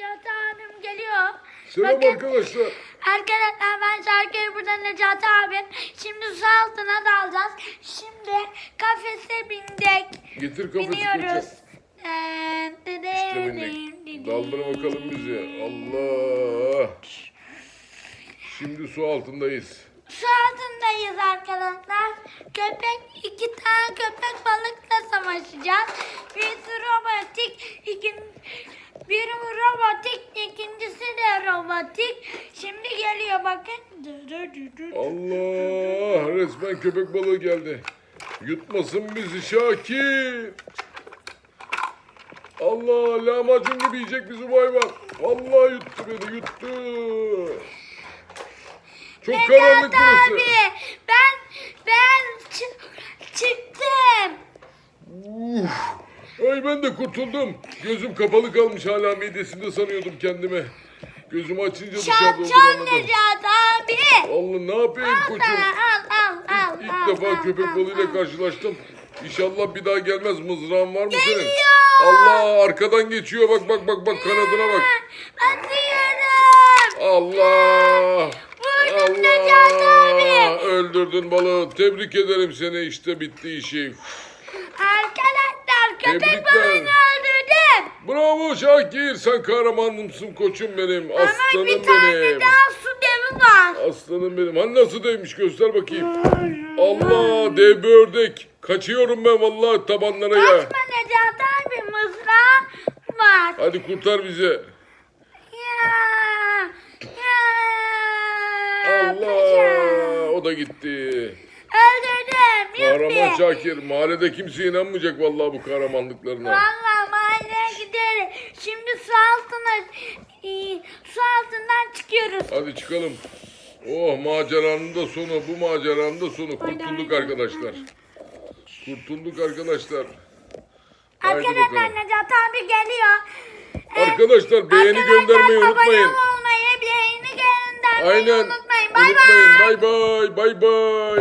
Necati abim geliyor. Selam Bakın, arkadaşlar. Arkadaşlar ben Şarkır burada Necati abim. Şimdi su altına dalacağız. Şimdi kafese bindik. Getir kafası Biniyoruz. İşte. Daldır bakalım bizi. Allah. Şimdi su altındayız. Su altındayız arkadaşlar. Köpek, iki tane köpek balıkla savaşacağız. Birisi robotik, ikin, biri robotik, ikincisi de robotik. Şimdi geliyor bakın. Allah. Resmen köpek balığı geldi. Yutmasın bizi Şakir. Allah lahmacun gibi yiyecek bizi bu hayvan. Allah yuttu beni yuttu. Çok karanlık Necati burası. abi, ben, ben çı- çıktım. Uf. Ay ben de kurtuldum. Gözüm kapalı kalmış hala midesinde sanıyordum kendime. Gözümü açınca dışarıda olduğunu Şapşal anladım. Necati abi. Allah ne yapayım Al koçum? sana, al, al, al. İlk al, defa al, köpek al, balığıyla al. karşılaştım. İnşallah bir daha gelmez. Mızrağın var mı senin? Geliyor. Allah arkadan geçiyor. Bak bak bak bak kanadına bak. Atıyorum. Allah. Vurdum Allah. abi. Öldürdün balığı. Tebrik ederim seni. İşte bitti işi. Köpek balığını öldürdüm. Bravo Şakir. Sen kahramanımsın koçum benim. Ama Aslanım bir tane benim. daha su devi var. Aslanım benim. Hani nasıl değmiş göster bakayım. Allah dev bir ördek. Kaçıyorum ben vallahi tabanlara ya. Kaçma Necati abi mızrağı var. Hadi kurtar bizi. Ya. Ya. Allah o da gitti. Öldürdüm. Kahraman. Şakir mahallede kimse inanmayacak vallahi bu kahramanlıklarına. Valla mahalleye gideriz. Şimdi su altına e, su altından çıkıyoruz. Hadi çıkalım. Oh maceranın da sonu bu maceranın da sonu. Kurtulduk arkadaşlar. Kurtulduk arkadaşlar. Haydi Arkadaşlar bakalım. Necati abi geliyor. Ee, Arkadaşlar beğeni göndermeyi unutmayın. Abone olmayı, beğeni göndermeyi Aynen. unutmayın. Bay bay. Unutmayın. Bay bay. Bay bay.